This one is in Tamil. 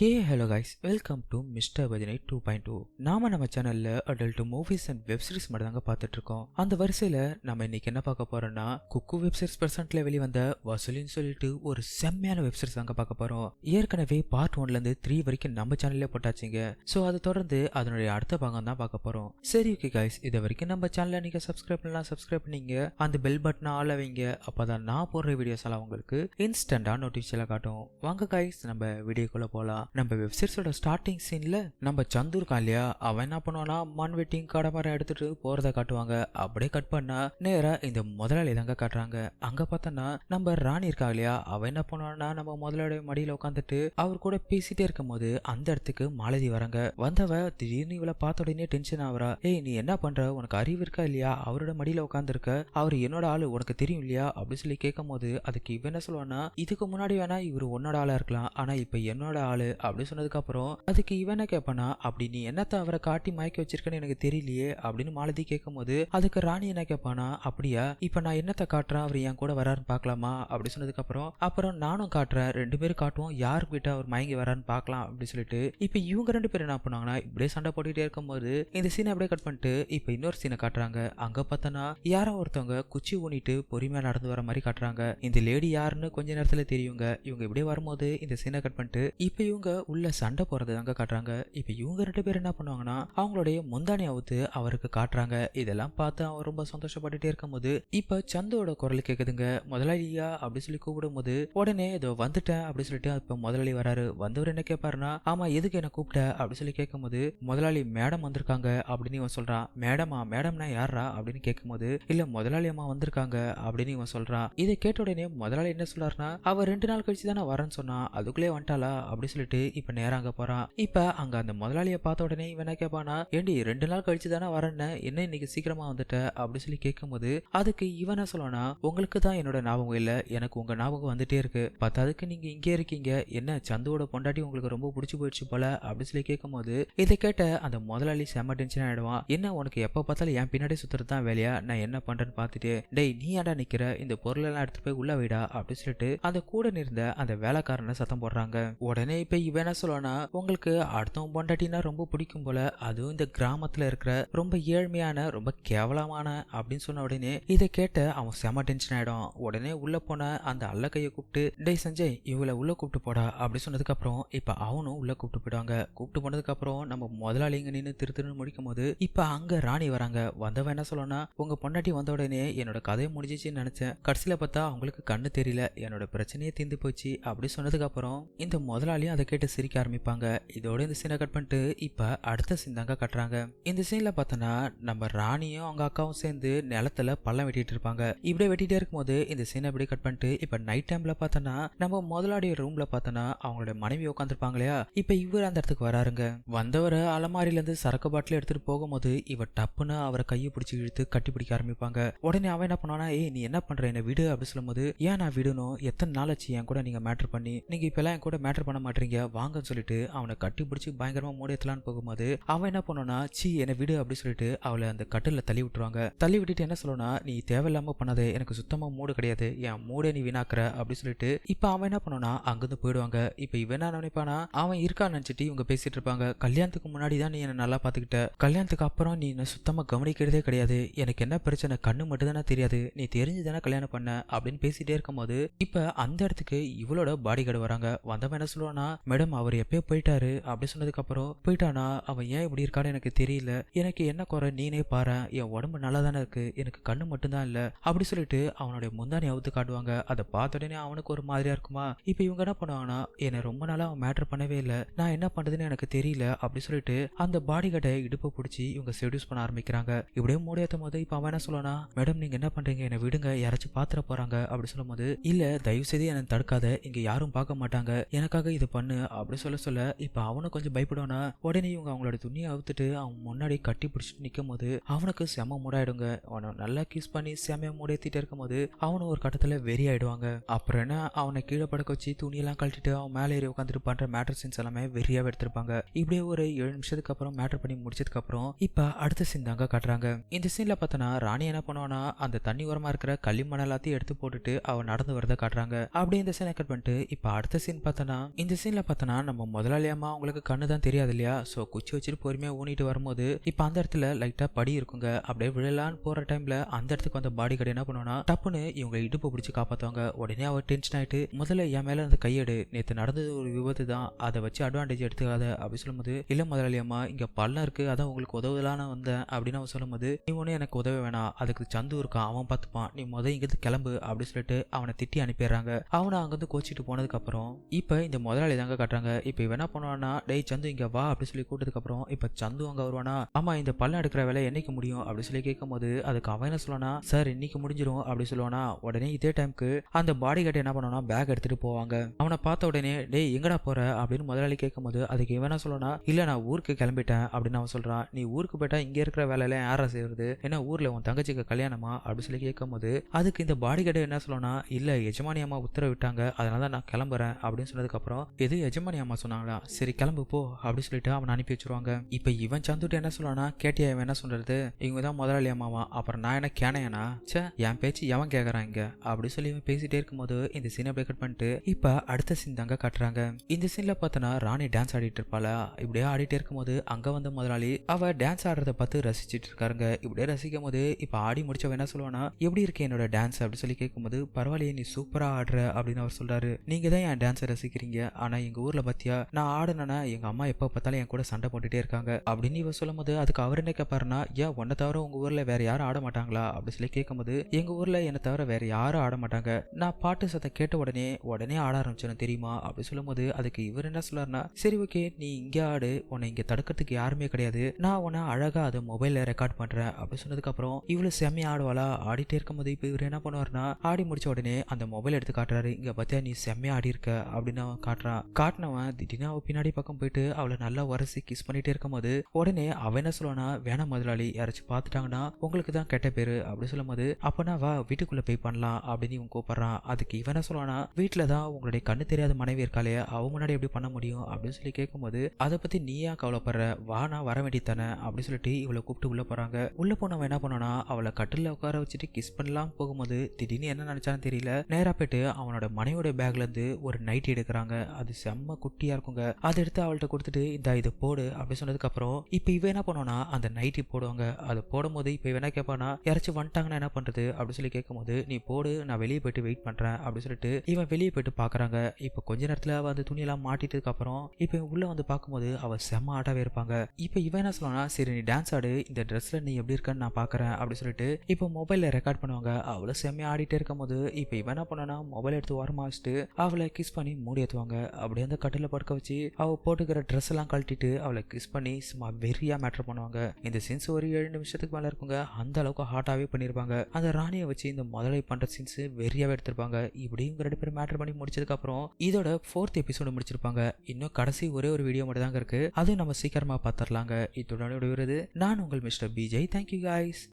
Hey hello guys welcome to mister பஜனை டூ பாயிண்ட் டூ நாம நம்ம சேனல்ல adult movies and web series மட்டும் தாங்க பார்த்துட்டு இருக்கோம் அந்த வரிசையில நம்ம இன்னைக்கு என்ன பார்க்க போறோம்னா குக்கு வெப் சீரிஸ் பிரசன்ட்ல வெளிவந்த வசூலின்னு சொல்லிட்டு ஒரு செம்மையான வெப் சீரிஸ் தாங்க பார்க்க போறோம். ஏற்கனவே பார்ட் ஒன்ல இருந்து த்ரீ வரைக்கும் நம்ம சேனல்ல போட்டாச்சுங்க. ஸோ அதை தொடர்ந்து அதனுடைய அடுத்த பாகம் தான் பார்க்க போறோம். சரி ஓகே கைஸ் இது வரைக்கும் நம்ம சேனலை நீங்க சப்ஸ்கிரைப் பண்ணலாம் சப்ஸ்கிரைப் பண்ணீங்க. அந்த பெல் பட்டனை ஆள வைங்க. அப்பதான் நான் போடுற வீடியோஸ் எல்லாம் உங்களுக்கு இன்ஸ்டண்டா நோட்டிஃபிகேஷன் காட்டும். வாங்க கைஸ் நம்ம வீடியோக்குள்ள போலாம். நம்ம வெப்சைட்ஸோட ஸ்டார்டிங் சீனில் நம்ம சந்து இருக்கான் இல்லையா அவன் என்ன பண்ணுவானா மண் வெட்டிங் கடமரம் எடுத்துட்டு போகிறத காட்டுவாங்க. அப்படியே கட் பண்ணா நேராக இந்த முதலாளி தாங்க காட்டுறாங்க. அங்கே பார்த்தோன்னா நம்ம ராணி இருக்கா இல்லையா? அவன் என்ன பண்ணுவானா நம்ம முதலாளி மடியில் உட்காந்துட்டு அவர் கூட பேசிட்டே இருக்கும்போது அந்த இடத்துக்கு மாலதி வராங்க. வந்தவ திடீர்னு இவளை பார்த்த உடனே டென்ஷன் ஆகுறா. ஏய் நீ என்ன பண்ற? உனக்கு அறிவு இருக்கா இல்லையா? அவரோட மடியில் உட்காந்துருக்க அவர் என்னோட ஆளு உனக்கு தெரியும் இல்லையா? அப்படின்னு சொல்லி கேட்கும் போது அதுக்கு இவன் என்ன சொல்லுவான்னா இதுக்கு முன்னாடி வேணா இவர் உன்னோட ஆளா இருக்கலாம். ஆனா இப்ப என்னோட ஆளு அப்படி சொன்னதுக்கப்புறம் அதுக்கு இவன் என்ன கேட்பானா அப்படி நீ என்னத்தை அவரை காட்டி மயக்க வச்சிருக்கேன்னு எனக்கு தெரியலையே அப்படின்னு மாலதி கேட்கும் போது அதுக்கு ராணி என்ன கேட்பானா அப்படியா இப்ப நான் என்னத்தை காட்டுறேன் அவர் என் கூட வராருன்னு பார்க்கலாமா அப்படின்னு சொன்னதுக்கு அப்புறம் அப்புறம் நானும் காட்டுறேன் ரெண்டு பேரும் காட்டுவோம் யார் கிட்ட அவர் மயங்கி வரான்னு பார்க்கலாம் அப்படின்னு சொல்லிட்டு இப்ப இவங்க ரெண்டு பேரும் என்ன பண்ணுவாங்கன்னா இப்படியே சண்டை போட்டுக்கிட்டே இருக்கும்போது இந்த சீனை அப்படியே கட் பண்ணிட்டு இப்ப இன்னொரு சீனை காட்டுறாங்க. அங்க பார்த்தோன்னா யாரோ ஒருத்தவங்க குச்சி ஊனிட்டு பொறுமையா நடந்து வர மாதிரி காட்டுறாங்க. இந்த லேடி யாருன்னு கொஞ்ச நேரத்துல தெரியுங்க. இவங்க இப்படியே வரும்போது இந்த சீனை கட் பண்ணிட்டு இப்ப இவங்க உள்ள சண்டை போறது தாங்க காட்டுறாங்க. இப்ப இவங்க ரெண்டு பேரும் என்ன பண்ணுவாங்கன்னா அவங்களுடைய முந்தானி அவுத்து அவருக்கு காட்டுறாங்க. இதெல்லாம் பார்த்து அவன் ரொம்ப சந்தோஷப்பட்டுட்டே இருக்கும்போது இப்ப சந்தோட குரல் கேக்குதுங்க. முதலாளியா? அப்படி சொல்லி கூப்பிடும் போது உடனே ஏதோ வந்துட்டேன் அப்படி சொல்லிட்டு இப்ப முதலாளி வராரு. வந்தவர் என்ன கேட்பாருன்னா ஆமா எதுக்கு என்ன கூப்பிட்ட? அப்படி சொல்லி கேட்கும்போது முதலாளி மேடம் வந்திருக்காங்க அப்படின்னு இவன் சொல்றான். மேடமா? மேடம்னா யாரா அப்படின்னு கேட்கும்போது இல்ல முதலாளி அம்மா வந்திருக்காங்க அப்படின்னு இவன் சொல்றான். இதை கேட்ட உடனே முதலாளி என்ன சொல்றாருன்னா அவர் ரெண்டு நாள் கழிச்சு தானே வரேன்னு சொன்னா அதுக்குள்ளே வந்துட்டாளா? அப்படி சொல்லிட்டு இப்ப நேரம் அங்க போறான். இப்ப அங்க அந்த முதலாளிய பார்த்த உடனே இவன் என்ன கேட்பானா ஏண்டி ரெண்டு நாள் கழிச்சு தானே வரேன்னு? என்ன இன்னைக்கு சீக்கிரமா வந்துட்ட? அப்படின்னு சொல்லி கேட்கும்போது அதுக்கு இவன சொல்லனா உங்களுக்கு தான் என்னோட ஞாபகம் இல்ல. எனக்கு உங்க ஞாபகம் வந்துட்டே இருக்கு. பத்தாவதுக்கு நீங்க இங்கே இருக்கீங்க. என்ன சந்துவோட பொண்டாட்டி உங்களுக்கு ரொம்ப பிடிச்சி போயிடுச்சு போல? அப்படின்னு சொல்லி கேட்கும்போது இதை கேட்ட அந்த முதலாளி செம்ம டென்ஷன் ஆயிடுவான். என்ன உனக்கு எப்ப பார்த்தாலும் என் பின்னாடி சுத்துறது தான் வேலையா? நான் என்ன பண்றேன்னு பார்த்துட்டு டேய் நீ ஏடா நிக்கிற? இந்த பொருள் எல்லாம் எடுத்து போய் உள்ள வைடா? அப்படின்னு சொல்லிட்டு அந்த கூட நிறந்த அந்த வேலைக்காரனை சத்தம் போடுறாங்க. உடனே இப்ப இவன் என்ன சொல்லுவானா உங்களுக்கு அடுத்தவன் பொண்டாட்டினா ரொம்ப பிடிக்கும் போல அதுவும் இந்த கிராமத்துல இருக்கிற ரொம்ப ஏழ்மையான ரொம்ப கேவலமான அப்படின்னு சொன்ன உடனே இதை கேட்ட அவன் செம டென்ஷன் ஆயிடும் உடனே உள்ள போன அந்த அல்ல கையை கூப்பிட்டு டேய் சஞ்சய் இவளை உள்ள கூப்பிட்டு போடா அப்படி சொன்னதுக்கு அப்புறம் இப்ப அவனும் உள்ள கூப்பிட்டு போயிடுவாங்க. கூப்பிட்டு போனதுக்கு அப்புறம் நம்ம முதலாளி இங்கே நின்று திரு திருன்னு முடிக்கும் போது இப்ப அங்க ராணி வராங்க. வந்தவன் என்ன சொல்லணும்னா உங்க பொண்டாட்டி வந்த உடனே என்னோட கதையை முடிஞ்சிச்சுன்னு நினைச்சேன். கடைசியில பார்த்தா அவங்களுக்கு கண்ணு தெரியல. என்னோட பிரச்சனையே தீர்ந்து போச்சு அப்படி சொன்னதுக்கு அப்புறம் இந்த முதலாளியும் அதை கேட்டு சிரிக்க ஆரம்பிப்பாங்க. இதோட இந்த சீனை கட் பண்ணிட்டு இப்போ அடுத்த சீன் தாங்க கட்டுறாங்க. இந்த சீனில் பார்த்தோன்னா நம்ம ராணியும் அவங்க அக்காவும் சேர்ந்து நிலத்துல பள்ளம் வெட்டிட்டு இருப்பாங்க. இப்படியே வெட்டிட்டே இருக்கும்போது இந்த சீனை அப்படியே கட் பண்ணிட்டு இப்போ நைட் டைமில் பார்த்தோன்னா நம்ம முதலாளிய ரூமில் பார்த்தோன்னா அவங்களோட மனைவி உட்காந்துருப்பாங்க இல்லையா? இப்போ இவர் அந்த இடத்துக்கு வராருங்க. வந்தவர் அலமாரிலேருந்து சரக்கு பாட்டில் எடுத்துகிட்டு போகும்போது இவர் டப்புன்னு அவரை கையை பிடிச்சி இழுத்து கட்டி பிடிக்க ஆரம்பிப்பாங்க. உடனே அவன் என்ன பண்ணுவானா ஏய் நீ என்ன பண்ணுற என்ன விடு அப்படி சொல்லும்போது ஏன் நான் விடணும்? எத்தனை நாள் ஆச்சு என் கூட நீங்கள் மேட்ரு பண்ணி? நீங்கள் இப்போலாம் என் கூட மேட்ரு பண்ண மாட்டீங்க. வாங்கன்னு சொல்லிட்டு அவனை கட்டி பிடிச்சி பயங்கரமா மூடி ஏத்தலான்னு போகும்போது அவன் என்ன பண்ணுனா சீ என்னை விடு அப்படின்னு சொல்லிட்டு அவளை அந்த கட்டில தள்ளி விட்டுருவாங்க. தள்ளி விட்டுட்டு என்ன சொல்லணும்னா நீ தேவையில்லாம பண்ணாதே எனக்கு சுத்தமா மூடு கிடையாது. என் மூடை நீ வீணாக்குற அப்படின்னு சொல்லிட்டு இப்ப அவன் என்ன பண்ணுனா அங்கிருந்து போயிடுவாங்க. இப்ப இவன் என்ன நினைப்பானா அவன் இருக்கான்னு நினைச்சிட்டு இவங்க பேசிட்டு இருப்பாங்க. கல்யாணத்துக்கு முன்னாடி தான் நீ என்ன நல்லா பாத்துக்கிட்ட கல்யாணத்துக்கு அப்புறம் நீ என்ன சுத்தமா கவனிக்கிறதே கிடையாது. எனக்கு என்ன பிரச்சனை கண்ணு மட்டும் தானே தெரியாது. நீ தெரிஞ்சு தானே கல்யாணம் பண்ண அப்படின்னு பேசிட்டே இருக்கும்போது இப்ப அந்த இடத்துக்கு இவளோட பாடி கார்டு வராங்க. வந்தவன் என்ன சொல்லுவானா மேடம் அவர் எப்பயோ போயிட்டாரு. அப்படி சொன்னதுக்கப்புறம் போயிட்டானா? அவன் ஏன் இப்படி இருக்கான்னு எனக்கு தெரியல. எனக்கு என்ன குறை? நீனே பாரு. என் உடம்பு நல்லா தானே இருக்கு. எனக்கு கண்ணு மட்டும்தான் இல்ல. அப்படி சொல்லிட்டு அவனுடைய முந்தானி அவுத்து காட்டுவாங்க. அதை பார்த்த உடனே அவனுக்கு ஒரு மாதிரியா இருக்குமா? இப்போ இவங்க என்ன பண்ணுவாங்கன்னா என்னை ரொம்ப நாளா அவன் மேட்டர் பண்ணவே இல்லை. நான் என்ன பண்றதுன்னு எனக்கு தெரியல. அப்படி சொல்லிட்டு அந்த பாடி கட்டை இடுப்பை பிடிச்சி இவங்க செடியூஸ் பண்ண ஆரம்பிக்கிறாங்க. இப்படியே மூடியாத்தும் போது இப்ப அவன் என்ன சொல்லனா மேடம் நீங்க என்ன பண்றீங்க? என்னை விடுங்க. யாராச்சும் பாத்திர போறாங்க. அப்படி சொல்லும்போது இல்ல தயவு செய்து என்னை தடுக்காத. இங்க யாரும் பார்க்க மாட்டாங்க. எனக்காக இது பண்ணு. அப்படி சொல்ல சொல்ல இப்போ அவனும் கொஞ்சம் பயப்படுவானா? உடனே இவங்க அவங்களோட துணியை அவுத்துட்டு அவன் முன்னாடி கட்டி பிடிச்சிட்டு நிற்கும் போது அவனுக்கு செம மூடாயிடுங்க. அவனை நல்லா கிஸ் பண்ணி செமையா மூடேத்திட்டு இருக்கும்போது அவனும் ஒரு கட்டத்தில் வெறி ஆயிடுவாங்க அப்புறம் என்ன அவனை கீழே படக்க வச்சு துணியெல்லாம் கழட்டிட்டு அவன் மேலே ஏறி உட்காந்துட்டு பண்ற மேட்டர் சீன்ஸ் எல்லாமே வெறியாவே எடுத்திருப்பாங்க. இப்படியே ஒரு ஏழு நிமிஷத்துக்கு அப்புறம் மேட்டர் பண்ணி முடிச்சதுக்கு அப்புறம் இப்போ அடுத்த சீன் தாங்க காட்டுறாங்க. இந்த சீன்ல பார்த்தோன்னா ராணி என்ன பண்ணுவானா அந்த தண்ணி உரமா இருக்கிற களிமண் எல்லாத்தையும் எடுத்து போட்டுட்டு அவன் நடந்து வரத காட்டுறாங்க. அப்படியே இந்த சீனை கட் பண்ணிட்டு இப்போ அடுத்த சீன் பார்த்தோன்னா இந்த சீன்ல பார்த்தோன்னா நம்ம முதலாளி அம்மா அவங்களுக்கு கண்ணு தான் தெரியாது இல்லையா? ஸோ குச்சி வச்சுட்டு பொறுமையாக ஊனிட்டு வரும்போது இப்போ அந்த இடத்துல லைட்டாக படி இருக்குங்க. அப்படியே விழலான்னு போகிற டைமில் அந்த இடத்துக்கு வந்த பாடி கார்டு என்ன பண்ணுவோம்னா டப்புன்னு இவங்க இடுப்பு பிடிச்சி காப்பாற்றுவாங்க உடனே அவர் டென்ஷன் ஆகிட்டு முதல்ல என் மேலே இருந்த கையெடு நேற்று நடந்தது ஒரு விபத்து தான். அதை வச்சு அட்வான்டேஜ் எடுத்துக்காத. அப்படி சொல்லும்போது இல்லை முதலாளி அம்மா இங்கே பள்ளம் இருக்குது அதான் உங்களுக்கு உதவுதலான்னு வந்தேன். அப்படின்னு அவன் சொல்லும்போது நீ ஒன்றும் எனக்கு உதவ வேணாம். அதுக்கு சந்து இருக்கான். அவன் பார்த்துப்பான். நீ முதல் இங்கேருந்து கிளம்பு. அப்படின்னு சொல்லிட்டு அவனை திட்டி அனுப்பிடுறாங்க. அவனை அங்கேருந்து கோச்சிட்டு போனதுக்கப்புறம் இப்போ இந்த முதலாளி தாங்க காட்டுறாங்க. இப்போ இவன் என்ன பண்ணுவான்னா டேய் சந்து இங்கே வா அப்படி சொல்லி கூட்டதுக்கப்புறம் இப்போ சந்து அங்கே வருவானா? ஆமா இந்த பள்ளம் எடுக்கிற வேலை என்னைக்கு முடியும்? அப்படின்னு சொல்லி கேட்கும்போது அதுக்கு அவன் என்ன சொல்லுவானா சார் இன்னைக்கு முடிஞ்சிரும் அப்படி சொல்லுவானா உடனே இதே டைம்க்கு அந்த பாடி கார்டு என்ன பண்ணுவானா பேக் எடுத்துட்டு போவாங்க. அவனை பார்த்த உடனே டேய் எங்கடா போற? அப்படின்னு முதலாளி கேட்கும்போது அதுக்கு இவன் என்ன சொல்லுவானா இல்ல நான் ஊருக்கு கிளம்பிட்டேன் அப்படின்னு அவன் சொல்றான். நீ ஊருக்கு போயிட்டா இங்க இருக்கிற வேலையெல்லாம் யாரா செய்யறது ஏன்னா ஊர்ல உன் தங்கச்சிக்கு கல்யாணமா? அப்படி சொல்லி கேட்கும்போது அதுக்கு இந்த பாடி கார்டு என்ன சொல்லுவானா இல்ல எஜமானி அம்மா உத்தரவிட்டாங்க அதனால தான் நான் கிளம்புறேன் அப்படின்னு சொன்னதுக்கப்புறம் எது எஜமானி அம்மா சொன்னாங்களா? சரி கிளம்பு போ அப்படி சொல்லிட்டு அவனை அனுப்பி வச்சிருவாங்க. இப்போ இவன் சந்துட்டு என்ன சொல்லானா கேட்டியா இவன் என்ன சொல்றது? இவங்க தான் முதலாளி அம்மாவா? அப்புறம் நான் என்ன கேனையனா? ச்சே என் பேச்சு எவன் கேட்கறான் இங்க? அப்படி சொல்லி இவன் பேசிட்டே இருக்கும்போது இந்த சீனை அப்படியே கட் பண்ணிட்டு இப்போ அடுத்த சீன் தாங்க காட்டுறாங்க. இந்த சீன்ல பார்த்தோன்னா ராணி டான்ஸ் ஆடிட்டு இருப்பாளா? இப்படியே ஆடிட்டே இருக்கும்போது அங்க வந்த முதலாளி அவ டான்ஸ் ஆடுறத பார்த்து ரசிச்சிட்டு இருக்காருங்க. இப்படியே ரசிக்கும் போது இப்போ ஆடி முடிச்சவன் என்ன சொல்லுவானா எப்படி இருக்கு என்னோட டான்ஸ் அப்படின்னு சொல்லி கேட்கும்போது பரவாயில்லையே நீ சூப்பரா ஆடுற அப்படின்னு அவர் சொல்றாரு. நீங்க தான் என் டான்ஸை ரசிக்கிறீங்க. ஆனா எங்க ஊர்ல பாத்தியா நான் ஆடுனேன்னா எங்க அம்மா எப்ப பார்த்தாலும் என் கூட சண்டை போட்டுட்டே இருக்காங்க. அப்படின்னு இவ சொல்லும்போது அதுக்கு அவர் என்ன கேட்பாருன்னா ஏன் உன்னை தவிர உங்க ஊர்ல வேற யாரும் ஆட மாட்டாங்களா? அப்படி சொல்லி கேட்கும்போது எங்க ஊர்ல என்னை தவிர வேற யாரும் ஆட மாட்டாங்க. நான் பாட்டு சத்தம் கேட்ட உடனே உடனே ஆட ஆரம்பிச்சிடும் தெரியுமா? அப்படி சொல்லும்போது அதுக்கு இவர் என்ன சொல்றாருன்னா சரி ஓகே நீ இங்க ஆடு. உன்னை இங்க தடுக்கிறதுக்கு யாருமே கிடையாது. நான் உன்னை அழகா அதை மொபைல்ல ரெக்கார்ட் பண்றேன். அப்படி சொன்னதுக்கு அப்புறம் இவ்வளவு செம்மையா ஆடுவாளா? ஆடிட்டே இருக்கும்போது இப்போ இவர் என்ன பண்ணுவாருன்னா ஆடி முடிச்ச உடனே அந்த மொபைல் எடுத்து காட்டுறாரு. இங்க பார்த்தியா நீ செம்மையா ஆடி இருக்க அப்படின்னு காட்டுறான். காட்டினவன் திடீர்னு அவள் பின்னாடி பக்கம் போயிட்டு அவளை நல்லா உரசி கிஸ் பண்ணிட்டே இருக்கும்போது உடனே அவன் என்ன சொல்லுவானா வேணாம் முதலாளி யாராச்சும் பார்த்துட்டாங்கன்னா உங்களுக்கு தான் கெட்ட பேரு அப்படி சொல்லும்போது அப்போனா வா வீட்டுக்குள்ளே போய் பண்ணலாம் அப்படின்னு இவன் கூப்பிட்றான். அதுக்கு இவன் என்ன சொல்லுவானா வீட்டில் தான் உங்களுடைய கண்ணு தெரியாத மனைவி இருக்காளே அவங்க முன்னாடி எப்படி பண்ண முடியும்? அப்படின்னு சொல்லி கேட்கும்போது அதை பற்றி நீயா கவலைப்படுற? வா நான் வர வேண்டித்தானே அப்படின்னு சொல்லிட்டு இவளை கூப்பிட்டு உள்ளே போகிறாங்க உள்ளே போனவன் என்ன பண்ணானா அவளை கட்டில் உட்கார வச்சுட்டு கிஸ் பண்ணலாம் போகும்போது திடீர்னு என்ன நினச்சானு தெரியல. நேராக போயிட்டு அவனோட மனைவியோட பேக்லேருந்து ஒரு நைட்டி எடுக்கிறாங்க. அது செம்ம குட்டியா இருக்குங்க. அதை எடுத்து அவள்கிட்ட கொடுத்துட்டு இந்த இதை போடு அப்படி சொன்னதுக்கு அப்புறம் இப்போ இவ என்ன பண்ணுவானா அந்த நைட்டி போடுவாங்க. அதை போடும்போது இப்போ இவ என்ன கேட்பானா யாராச்சும் வந்துட்டாங்கன்னா என்ன பண்றது? அப்படின்னு சொல்லி கேட்கும்போது நீ போடு நான் வெளியே போயிட்டு வெயிட் பண்றேன் அப்படின்னு சொல்லிட்டு இவன் வெளியே போயிட்டு பாக்குறாங்க. இப்போ கொஞ்ச நேரத்துல அவ அந்த துணியெல்லாம் மாட்டிட்டதுக்கு அப்புறம் இப்போ உள்ளே உள்ள வந்து பார்க்கும்போது அவ செம்ம ஆட்டாவே இருப்பாங்க. இப்போ இவன் என்ன சொல்லுவானா சரி நீ டான்ஸ் ஆடு இந்த ட்ரெஸ்ல நீ எப்படி இருக்கன்னு நான் பாக்குறேன் அப்படின்னு சொல்லிட்டு இப்போ மொபைல்ல ரெக்கார்ட் பண்ணுவாங்க. அவளை செம்மையா ஆடிட்டே இருக்கும்போது இப்போ இவன் என்ன பண்ணனா மொபைல் எடுத்து ஓரமா வச்சுட்டு அவளை கிஸ் பண்ணி மூடி ஏற்றுவாங்க அப்படி அந்த கட்டில படுக்க வச்சு அவ போட்டுக்கிற ட்ரெஸ் எல்லாம் கழட்டிட்டு அவளை கிஸ் பண்ணி சும்மா வெறியா மேட்டர் பண்ணுவாங்க. இந்த சீன்ஸ் ஒரு ஏழு நிமிஷத்துக்கு மேல இருக்குங்க. அந்த அளவுக்கு ஹாட்டாவே பண்ணிருப்பாங்க. அந்த ராணியை வச்சு இந்த முதலை பண்ற சீன்ஸ் வெறியாவே எடுத்திருப்பாங்க. இப்படி இவங்க ரெண்டு பேரும் மேட்டர் பண்ணி முடிச்சதுக்கு அப்புறம் இதோட ஃபோர்த் எபிசோடு முடிச்சிருப்பாங்க. இன்னும் கடைசி ஒரே ஒரு வீடியோ மட்டும் தாங்க இருக்கு. அது நம்ம சீக்கிரமா பார்த்துடலாங்க இதோட விடுவது நான் உங்கள் மிஸ்டர் பிஜய் தேங்க்யூ காய்ஸ்